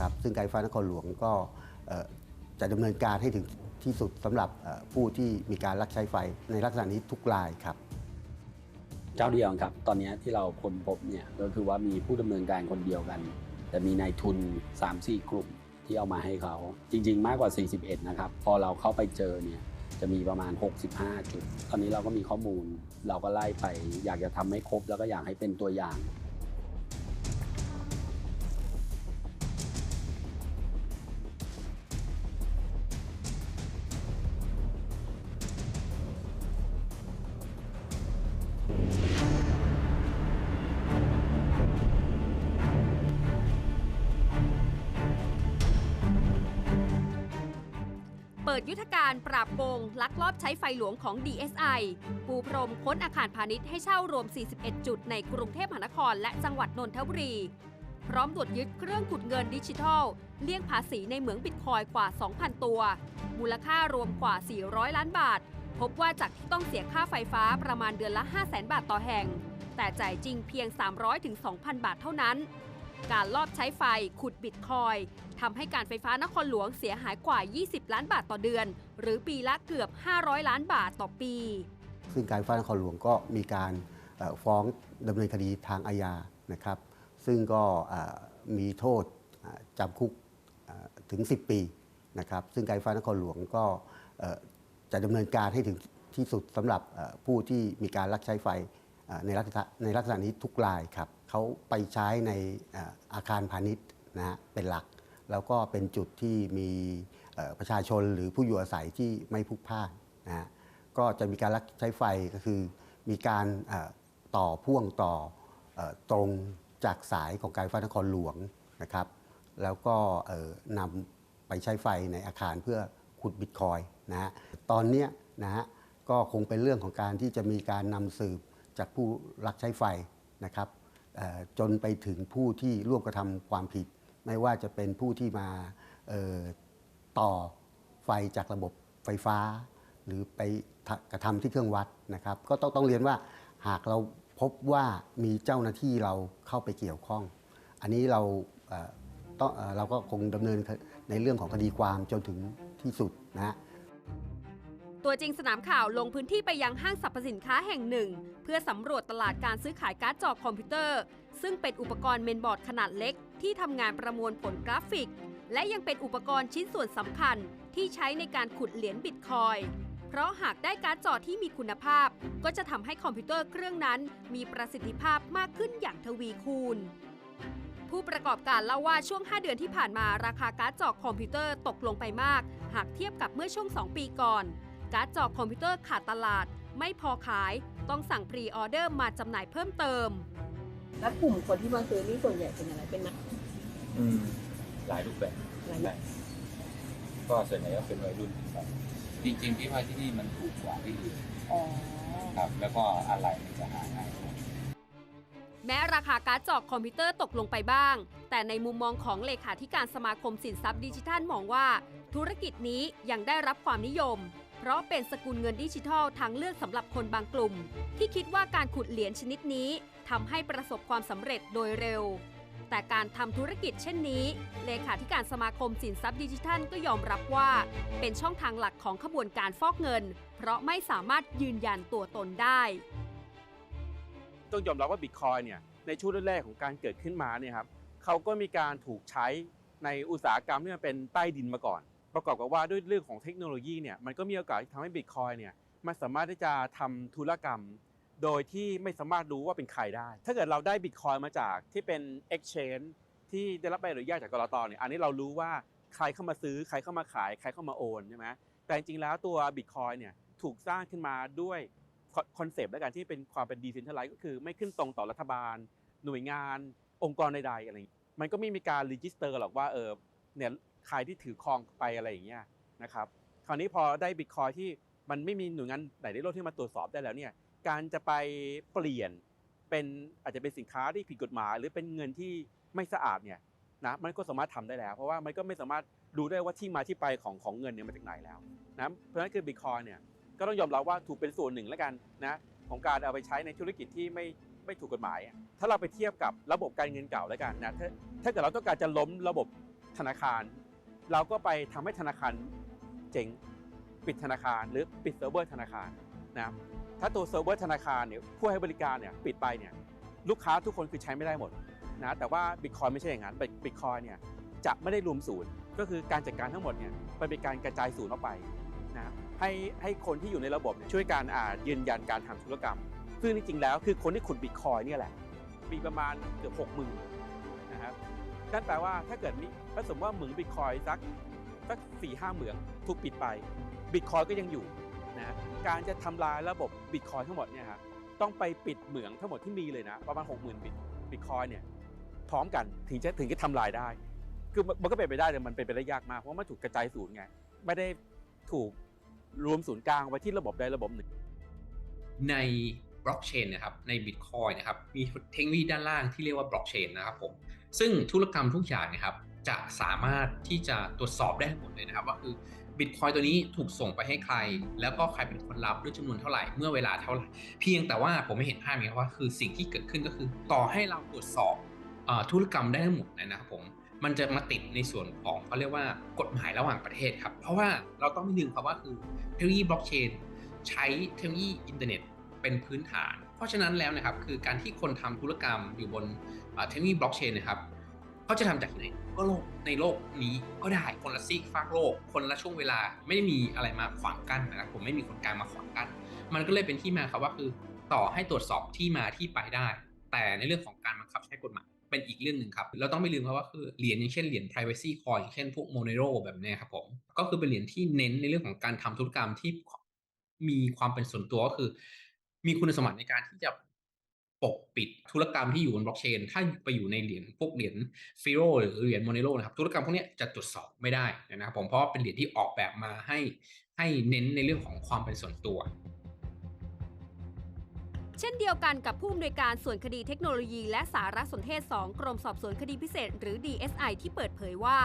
นะครับซึ่งการไฟฟ้านครหลวงก็จะดำเนินการให้ถึงที่สุดสำหรับผู้ที่มีการลักใช้ไฟในลักษณะนี้ทุกรายครับ เจ้าเดียวครับ ตอนนี้ที่เราค้นพบเนี่ยก็คือว่ามีผู้ดำเนินการคนเดียวกัน แต่มีนายทุน 3-4 กลุ่มที่เอามาให้เขา จริง ๆ มากกว่า 41 นะครับ พอเราเข้าไปเจอเนี่ยจะมีประมาณ 65 จุด ตอนนี้เราก็มีข้อมูล เราก็ไล่ไป อยากจะทำให้ครบ แล้วก็อยากให้เป็นตัวอย่าง ดยุทธการปราบโกงลักลอบใช้ไฟหลวงของ DSI ปูพรมค้นอาคารพาณิชย์ให้เช่ารวม 41 จุดในกรุงเทพมหานครและจังหวัดนนทบุรี พร้อมตรวจยึดเครื่องขุดเงินดิจิทัล เลี่ยงภาษีในเหมืองบิตคอยกว่า 2,000 ตัว มูลค่ารวมกว่า 400 ล้านบาท พบว่าจากที่ต้องเสียค่าไฟฟ้าประมาณเดือนละ 500,000 บาทต่อแห่ง แต่จ่ายจริงเพียง 300-2,000 บาทเท่านั้น การลอบใช้ไฟขุดบิตคอยทำให้การไฟฟ้านครหลวงเสียหายกว่า 20 ล้านบาทต่อเดือน หรือปีละเกือบ 500 ล้านบาทต่อปี ซึ่งการไฟฟ้านครหลวงก็มีการฟ้องดำเนินคดีทางอาญานะครับ ซึ่งก็มีโทษจำคุกถึง 10 ปีนะครับ ซึ่งการไฟฟ้านครหลวงก็จะดำเนินการให้ถึงที่สุดสำหรับผู้ที่มีการลักใช้ไฟในลักษณะในลักษณะนี้ทุกรายครับ เขาไปใช้ในอาคารพาณิชย์นะฮะเป็นหลัก แล้วก็เป็นจุดที่มีประชาชนหรือผู้อยู่อาศัยที่ไม่พุกพล่านนะฮะก็จะมีการลักใช้ไฟก็คือมีการต่อพ่วงต่ออตรงจากสายของการไฟนครหลวงนะครับ แล้วก็นำไปใช้ไฟในอาคารเพื่อขุดบิตคอยนะฮะตอนนี้นะฮะก็คงเป็นเรื่องของการที่จะมีการนำสืบจากผู้ลักใช้ไฟนะครับ จนไปถึงผู้ที่ร่วมกระทำความผิด ไม่ว่าจะเป็นผู้ที่มาต่อไฟจากระบบไฟฟ้า หรือไปกระทำที่เครื่องวัดนะครับ ก็ต้องต้องเรียนว่าหากเราพบว่ามีเจ้าหน้าที่เราเข้าไปเกี่ยวข้อง อันนี้เราต้องเอ่อเราก็คงดำเนินในเรื่องของคดีความจนถึงที่สุดนะฮะ ตัวจริงสนามข่าวลงพื้นที่ไปยังห้างสรรพสินค้าแห่งหนึ่ง เพื่อสำรวจตลาดการซื้อขายการ์ดจอคอมพิวเตอร์ ซึ่งเป็นอุปกรณ์เมนบอร์ดขนาดเล็ก ที่ทำงานประมวลผลกราฟิก และยังเป็นอุปกรณ์ชิ้นส่วนสำคัญ ที่ใช้ในการขุดเหรียญบิตคอยเพราะหากได้การ์ดจอที่มีคุณภาพ ก็จะทำให้คอมพิวเตอร์เครื่องนั้นมีประสิทธิภาพมากขึ้นอย่างทวีคูณผู้ประกอบการเล่าว่าช่วง 5 เดือนที่ผ่านมาราคาการ์ดจอคอมพิวเตอร์ตกลงไปมาก หากเทียบกับเมื่อช่วง 2 ปีก่อน การ์ดจอคอมพิวเตอร์ขาดตลาด ไม่พอขายต้องสั่งพรีออเดอร์มาจำหน่ายเพิ่มเติม แล้วกลุ่มคนที่มาซื้อนี่ส่วนใหญ่เป็นอะไรเป็นนัก อืมหลายรูปแบบหลายแบบ ก็ส่วนใหญ่ก็เป็นวัยรุ่นครับจริงๆพี่ว่าที่นี่มันถูกกว่าที่อื่นอ๋อ ครับ แล้วก็อะไรมันจะหาง่ายกว่า แม้ราคาการ์ดจอคอมพิวเตอร์ตกลงไปบ้าง แต่ในมุมมองของเลขาธิการสมาคมสินทรัพย์ดิจิทัลมองว่า ธุรกิจนี้ยังได้รับความนิยม เพราะเป็นสกุลเงินดิจิทัลทางเลือกสำหรับคนบางกลุ่ม ที่คิดว่าการขุดเหรียญชนิดนี้ทำให้ประสบความสำเร็จโดยเร็ว แต่การทำธุรกิจเช่นนี้ เลขาธิการสมาคมสินทรัพย์ดิจิทัลก็ยอมรับว่า เป็นช่องทางหลักของขบวนการฟอกเงิน เพราะไม่สามารถยืนยันตัวตนได้ต้องยอมรับว่าบิตคอยเนี่ยในช่วงแรกๆของการเกิดขึ้นมาเนี่ยครับเขาก็มีการถูกใช้ในอุตสาหกรรมที่มันเป็นใต้ดินมาก่อน ประกอบกับว่าด้วยเรื่องของเทคโนโลยีเนี่ยมันก็มีโอกาสที่ทำให้บิตคอยเนี่ยมันสามารถที่จะทำธุรกรรม โดยที่ไม่สามารถรู้ว่าเป็นใครได้ ถ้าเกิดเราได้บิตคอยมาจากที่เป็น Exchange ที่ได้รับใบอนุญาตจากกรตเนี่ยอันนี้เรารู้ว่าใครเข้ามาซื้อใครเข้ามาขาย ใครเข้ามาโอนใช่ไหมแต่จริงๆแล้วตัวบิตคอยเนี่ยถูกสร้างขึ้นมาด้วยคอนเซปต์และการที่เป็นความเป็นดีเซนทัลไลซ์ก็คือไม่ขึ้นตรงต่อรัฐบาล หน่วยงาน องค์กรใดๆอะไรนี้มันก็ไม่มีการรีจิสเตอร์หรอกว่าเออเนี่ย ใครที่ถือครองไปอะไรอย่างเงี้ยนะครับคราวนี้พอได้บิตคอยที่มันไม่มีหน่วยงานไหนในโลกที่มาตรวจสอบได้แล้วเนี่ยการจะไปเปลี่ยนเป็นอาจจะเป็นสินค้าที่ผิดกฎหมาย หรือเป็นเงินที่ไม่สะอาดเนี่ยนะมันก็สามารถทำได้แล้ว เพราะว่ามันก็ไม่สามารถรู้ได้ว่าที่มาที่ไปของของเงินเนี่ยมาจากไหนแล้วนะเพราะฉะนั้นคือบิตคอยเนี่ยก็ต้องยอมรับว่าถูกเป็นส่วนหนึ่งแล้วกันนะของการเอาไปใช้ในธุรกิจที่ไม่ไม่ถูกกฎหมาย ถ้าเราไปเทียบกับระบบการเงินเก่าแล้วกันนะถ้าถ้าเกิดเราต้องการจะล้มระบบธนาคาร เราก็ไปทำให้ธนาคารเจ๊งปิดธนาคารหรือปิดเซิร์ฟเวอร์ธนาคารนะครับถ้าตัวเซิร์ฟเวอร์ธนาคารเนี่ยผู้ให้บริการเนี่ยปิดไปเนี่ยลูกค้าทุกคนคือใช้ไม่ได้หมดนะแต่ว่าบิตคอยไม่ใช่อย่างนั้นบิตคอยเนี่ยจะไม่ได้รวมศูนย์ก็คือการจัดการทั้งหมดเนี่ยมันเป็นการกระจายศูนย์ออกไปนะให้ให้คนที่อยู่ในระบบเนี่ยช่วยการอ่ายืนยันการทำธุรกรรม ซึ่งจริงๆแล้วคือคนที่ขุดบิตคอยเนี่ยแหละมีประมาณเกือบหกหมื่น นั่นแปลว่าถ้าเกิดมีถ้าสมมติว่าเหมืองบิตคอยสักสักสี่ห้าเหมืองถูกปิดไปบิตคอยก็ยังอยู่นะการจะทำลายระบบบิตคอยทั้งหมดเนี่ยครับต้องไปปิดเหมืองทั้งหมดที่มีเลยนะประมาณ6 0,000บิตบิตคอยเนี่ยพร้อมกันถึงจะถึงจะทำลายได้ คือมันมันก็เป็นไปได้แต่มันเป็นไปได้ยากมากเพราะมันถูกกระจายศูนย์ไงไม่ได้ถูกรวมศูนย์กลางไว้ที่ระบบใดระบบหนึ่งใน บล็อกเชนนะครับในบิตคอยนะครับมีเทคโนโลยีด้านล่างที่เรียกว่าบล็อกเชนนะครับผมซึ่งธุรกรรมทุกอย่างเนะครับจะสามารถที่จะตรวจสอบได้ทั้งหมดเลยนะครับ ว่าคือบิตคอยตัวนี้ถูกส่งไปให้ใคร แล้วก็ใครเป็นคนรับด้วยจำนวนเท่าไหร่เมื่อเวลาเท่าไหร่ เพียงแต่ว่าผมไม่เห็นภาพนี้ว่าคือสิ่งที่เกิดขึ้นก็คือ ต่อให้เราตรวจสอบอธุรกรรมได้ทั้งหมดนะครับผมมันจะมาติดในส่วนของเขาเรียกว่ากฎหมายระหว่างประเทศครับ เพราะว่าเราต้องไม่ลืมครับว่าคือเทคโนโลยีบล็อกเชนใช้เทคโนโลยีอินเทอร์เน็ต เป็นพื้นฐาน เพราะฉะนั้นแล้วนะครับคือการที่คนทำธุรกรรมอยู่บนเทคโนโลยีบล็อกเชนนะครับเขาจะทำจากที่ไหนก็โลกในโลกนี้ก็ได้คนละซีกฟากโลก คนละช่วงเวลาไม่ได้มีอะไรมาขวางกั้นนะครับผมไม่มีคนกลางมาขวางกั้น มันก็เลยเป็นที่มาครับว่าคือต่อให้ตรวจสอบที่มาที่ไปได้ แต่ในเรื่องของการบังคับใช้กฎหมายเป็นอีกเรื่องหนึ่งครับ เราต้องไม่ลืมครับว่าคือเหรียญอย่างเช่นเหรียญ privacy coin อย่างเช่นพวก Monero แบบนี้ครับผม ก็คือเป็นเหรียญที่เน้นในเรื่องของการทำธุรกรรมที่มีความเป็นส่วนตัวก็คือ มีคุณสมบัติในการที่จะปกปิดธุรกรรมที่อยู่บนบล็อกเชน ถ้าไปอยู่ในเหรียญพวกเหรียญฟิโรหรือเหรียญโมเนโรนะครับ ธุรกรรมพวกนี้จะตรวจสอบไม่ได้นะครับผมเพราะเป็นเหรียญที่ออกแบบมาให้ให้เน้นในเรื่องของความเป็นส่วนตัว เช่นเดียวกันกับผู้อำนวยการส่วนคดีเทคโนโลยี และสารสนเทศ 2 กรมสอบสวนคดีพิเศษ หรือ DSI ที่เปิดเผยว่า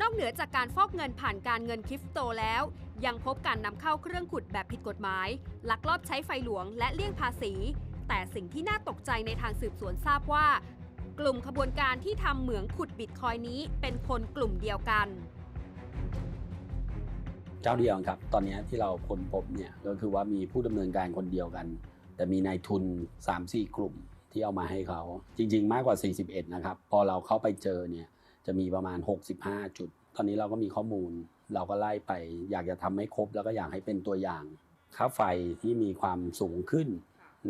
นอกเหนือจากการฟอกเงินผ่านการเงินคริปโตแล้ว ยังพบการนำเข้าเครื่องขุดแบบผิดกฎหมาย ลักลอบใช้ไฟหลวงและเลี่ยงภาษี แต่สิ่งที่น่าตกใจในทางสืบสวนทราบว่า กลุ่มขบวนการที่ทำเหมืองขุดบิตคอยนี้เป็นคนกลุ่มเดียวกัน เจ้าเดียวครับ ตอนนี้ที่เราค้นพบเนี่ยก็คือว่ามีผู้ดำเนินการคนเดียวกัน แต่มีนายทุน 3-4 กลุ่มที่เอามาให้เขา จริง ๆ มากกว่า 41 นะครับ พอเราเข้าไปเจอเนี่ยจะมีประมาณ 65 จุด ตอนนี้เราก็มีข้อมูล เราก็ไล่ไปอยากจะทำให้ครบแล้วก็อยากให้เป็นตัวอย่างค่าไฟที่มีความสูงขึ้น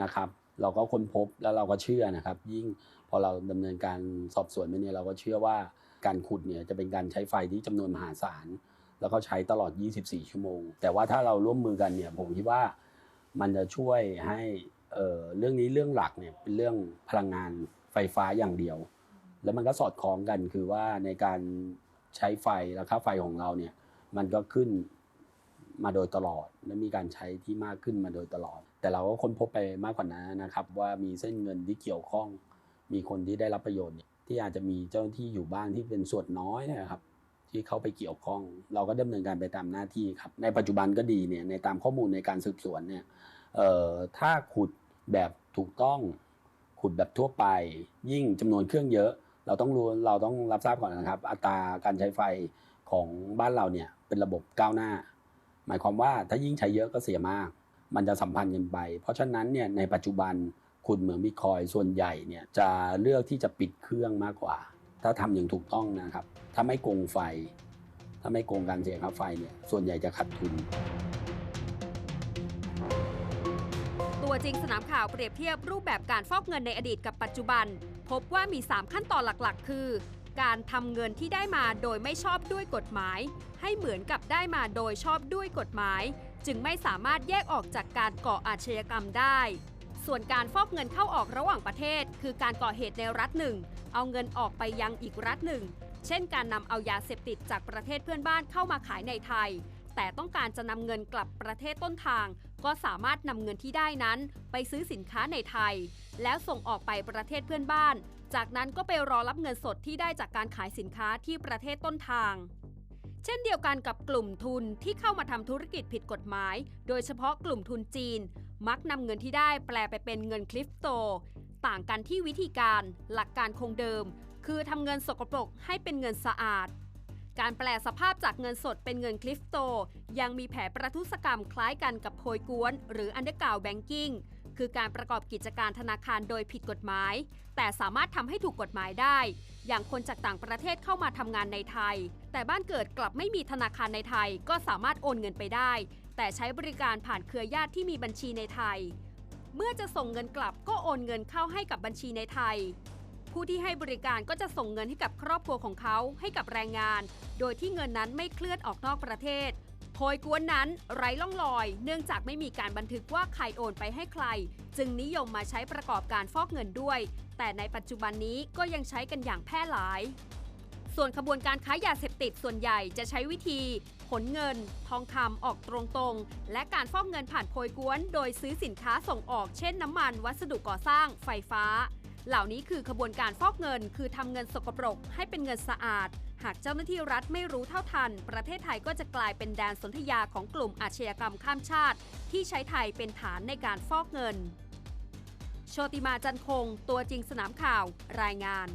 นะครับ เราก็ค้นพบแล้วเราก็เชื่อนะครับ ยิ่งพอเราดำเนินการสอบสวนไปเนี่ยเราก็เชื่อว่าการขุดเนี่ยจะเป็นการใช้ไฟที่จำนวนมหาศาลแล้วก็ใช้ตลอด 24 ชั่วโมง แต่ว่าถ้าเราร่วมมือกันเนี่ยผมคิดว่ามันจะช่วยให้เอ่อเรื่องนี้เรื่องหลักเนี่ยเป็นเรื่องพลังงานไฟฟ้าอย่างเดียว แล้วมันก็สอดคล้องกันคือว่าในการใช้ไฟและค่าไฟของเราเนี่ย มันก็ขึ้นมาโดยตลอดและมีการใช้ที่มากขึ้นมาโดยตลอด แต่เราก็ค้นพบไปมากกว่านั้นนะครับ ว่ามีเส้นเงินที่เกี่ยวข้อง มีคนที่ได้รับประโยชน์ที่อาจจะมีเจ้าหน้าที่อยู่บ้างที่เป็นส่วนน้อยนะครับ ที่เข้าไปเกี่ยวข้อง เราก็ดำเนินการไปตามหน้าที่ครับ ในปัจจุบันก็ดีเนี่ยในตามข้อมูลในการสืบสวนเนี่ยเอ่อถ้าขุดแบบถูกต้องขุดแบบทั่วไป ยิ่งจำนวนเครื่องเยอะ เราต้องรู้เราต้องรับทราบก่อนนะครับ อัตราการใช้ไฟ ของบ้านเราเนี่ยเป็นระบบก้าวหน้า หมายความว่าถ้ายิ่งใช้เยอะก็เสียมาก มันจะสัมพันธ์กันไป เพราะฉะนั้นเนี่ยในปัจจุบันขุดเหมืองบิตคอยส่วนใหญ่เนี่ยจะเลือกที่จะปิดเครื่องมากกว่า ถ้าทำอย่างถูกต้องนะครับ ถ้าไม่โกงไฟ ถ้าไม่โกงการเสียค่าไฟเนี่ยส่วนใหญ่จะขาดทุน ตัวจริงสนามข่าวเปรียบเทียบรูปแบบการฟอกเงินในอดีตกับปัจจุบัน พบว่ามี 3 ขั้นตอนหลักๆ คือ การทำเงินที่ได้มาโดยไม่ชอบด้วยกฎหมาย ให้เหมือนกับได้มาโดยชอบด้วยกฎหมาย จึงไม่สามารถแยกออกจากการก่ออาชญากรรมได้ ส่วนการฟอกเงินเข้าออกระหว่างประเทศ คือการก่อเหตุในรัฐหนึ่ง เอาเงินออกไปยังอีกรัฐหนึ่ง เช่นการนำเอายาเสพติดจากประเทศเพื่อนบ้านเข้ามาขายในไทย แต่ต้องการจะนำเงินกลับประเทศต้นทาง ก็สามารถนำเงินที่ได้นั้น ไปซื้อสินค้าในไทย แล้วส่งออกไปประเทศเพื่อนบ้าน จากนั้นก็ไปรอรับเงินสดที่ได้จากการขายสินค้าที่ประเทศต้นทาง เช่นเดียวกันกับกลุ่มทุนที่เข้ามาทำธุรกิจผิดกฎหมาย โดยเฉพาะกลุ่มทุนจีน มักนำเงินที่ได้แปลไปเป็นเงินคริปโต ต่างกันที่วิธีการหลักการคงเดิม คือทำเงินสกปรกให้เป็นเงินสะอาดการแปลสภาพจากเงินสดเป็นเงินคริปโต ยังมีแผนประทุษกรรมคล้ายกันกับโพยกวน หรืออันเดอร์กาวแบงกิ้ง คือการประกอบกิจการธนาคารโดยผิดกฎหมาย แต่สามารถทำให้ถูกกฎหมายได้ อย่างคนจากต่างประเทศเข้ามาทำงานในไทย แต่บ้านเกิดกลับไม่มีธนาคารในไทย ก็สามารถโอนเงินไปได้ แต่ใช้บริการผ่านเครือญาติที่มีบัญชีในไทย เมื่อจะส่งเงินกลับก็โอนเงินเข้าให้กับบัญชีในไทย ผู้ที่ให้บริการก็จะส่งเงินให้กับครอบครัวของเขาให้กับแรงงาน โดยที่เงินนั้นไม่เคลื่อนออกนอกประเทศ โพยกวนนั้นไร้ล่องรอย เนื่องจากไม่มีการบันทึกว่าใครโอนไปให้ใคร จึงนิยมมาใช้ประกอบการฟอกเงินด้วย แต่ในปัจจุบันนี้ก็ยังใช้กันอย่างแพร่หลาย ส่วนขบวนการค้ายาเสพติดส่วนใหญ่จะใช้วิธี ขนเงิน ทองคำออกตรงๆ และการฟอกเงินผ่านโพยกวน โดยซื้อสินค้าส่งออกเช่นน้ำมัน วัสดุก่อสร้าง ไฟฟ้า เหล่านี้คือขบวนการฟอกเงิน คือทำเงินสกปรกให้เป็นเงินสะอาด หากเจ้าหน้าที่รัฐไม่รู้เท่าทัน ประเทศไทยก็จะกลายเป็นแดนสนธยาของกลุ่มอาชญากรรมข้ามชาติ ที่ใช้ไทยเป็นฐานในการฟอกเงิน โชติมาจันคง ตัวจริงสนามข่าว รายงาน